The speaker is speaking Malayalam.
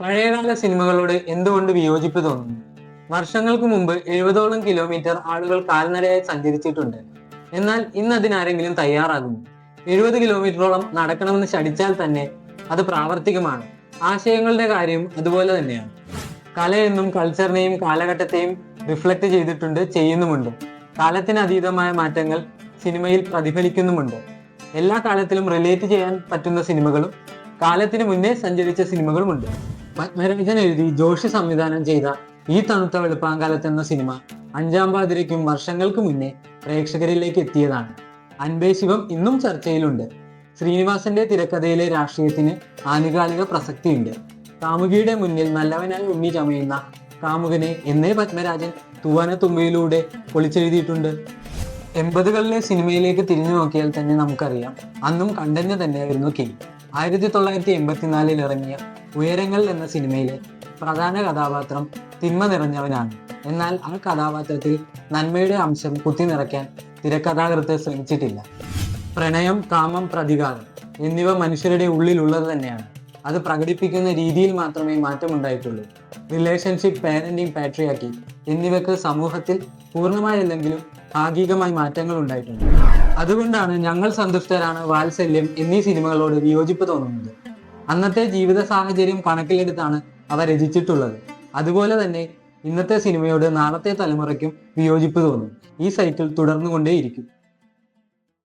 പഴയകാല സിനിമകളോട് എന്തുകൊണ്ട് വിയോജിപ്പ് തോന്നുന്നു? വർഷങ്ങൾക്ക് മുമ്പ് എഴുപതോളം കിലോമീറ്റർ ആളുകൾ കാൽനടയായി സഞ്ചരിച്ചിട്ടുണ്ട്. എന്നാൽ ഇന്ന് അതിനാരെങ്കിലും തയ്യാറാകുന്നു എഴുപത് കിലോമീറ്ററോളം നടക്കണമെന്ന് ശടിച്ചാൽ തന്നെ അത് പ്രാവർത്തികമാണ്. ആശയങ്ങളുടെ കാര്യം അതുപോലെ തന്നെയാണ്. കലയെന്നും കൾച്ചറിനെയും കാലഘട്ടത്തെയും റിഫ്ലക്ട് ചെയ്തിട്ടുണ്ട് ചെയ്യുന്നുമുണ്ട്. കാലത്തിന് അതീതമായ മാറ്റങ്ങൾ സിനിമയിൽ പ്രതിഫലിക്കുന്നുമുണ്ട്. എല്ലാ കാലത്തിലും റിലേറ്റ് ചെയ്യാൻ പറ്റുന്ന സിനിമകളും കാലത്തിന് മുന്നേ സഞ്ചരിച്ച സിനിമകളുമുണ്ട്. പത്മരാജൻ എഴുതി ജോഷി സംവിധാനം ചെയ്ത ഈ തണുത്ത വെളുപ്പാങ്കാലത്ത് എന്ന സിനിമ അഞ്ചാം പാതിരയ്ക്കും വർഷങ്ങൾക്ക് മുന്നേ പ്രേക്ഷകരിലേക്ക് എത്തിയതാണ്. അൻപേ ശിവം ഇന്നും ചർച്ചയിലുണ്ട്. ശ്രീനിവാസന്റെ തിരക്കഥയിലെ രാഷ്ട്രീയത്തിന് ആനുകാലിക പ്രസക്തിയുണ്ട്. കാമുകിയുടെ മുന്നിൽ നല്ലവനായി ഉണ്ണി ചമയുന്ന കാമുകനെ എന്നേ പത്മരാജൻ തൂവന തുമ്പയിലൂടെ പൊളിച്ചെഴുതിയിട്ടുണ്ട്. എൺപതുകളിലെ സിനിമയിലേക്ക് തിരിഞ്ഞു നോക്കിയാൽ തന്നെ നമുക്കറിയാം. അന്നും കണ്ടന്റ് തന്നെയായിരുന്നു കെ ആയിരത്തി തൊള്ളായിരത്തി എൺപത്തിനാലിൽ ഇറങ്ങിയ ഉയരങ്ങൾ എന്ന സിനിമയിലെ പ്രധാന കഥാപാത്രം തിന്മ നിറഞ്ഞവനാണ്. എന്നാൽ ആ കഥാപാത്രത്തിൽ നന്മയുടെ അംശം കുത്തി നിറയ്ക്കാൻ തിരക്കഥാകൃത്ത് ശ്രമിച്ചിട്ടില്ല. പ്രണയം കാമം പ്രതികാരം എന്നിവ മനുഷ്യരുടെ ഉള്ളിലുള്ളത് തന്നെയാണ്. അത് പ്രകടിപ്പിക്കുന്ന രീതിയിൽ മാത്രമേ മാറ്റമുണ്ടായിട്ടുള്ളൂ. റിലേഷൻഷിപ്പ് പാരന്റിങ് പാട്രിയാക്കി എന്നിവയ്ക്ക് സമൂഹത്തിൽ പൂർണമായല്ലെങ്കിലും ഭാഗികമായി മാറ്റങ്ങൾ ഉണ്ടായിട്ടുണ്ട് അതുകൊണ്ടാണ് ഞങ്ങൾ സന്തുഷ്ടരാണ് വാത്സല്യം എന്നീ സിനിമകളോട് വിയോജിപ്പ് തോന്നുന്നത്. അന്നത്തെ ജീവിത സാഹചര്യം കണക്കിലെടുത്താണ് അവ രചിച്ചിട്ടുള്ളത്. അതുപോലെ തന്നെ ഇന്നത്തെ സിനിമയോട് നാളത്തെ തലമുറയ്ക്കും വിയോജിപ്പ് തോന്നും. ഈ സൈക്കിൾ തുടർന്നുകൊണ്ടേയിരിക്കും.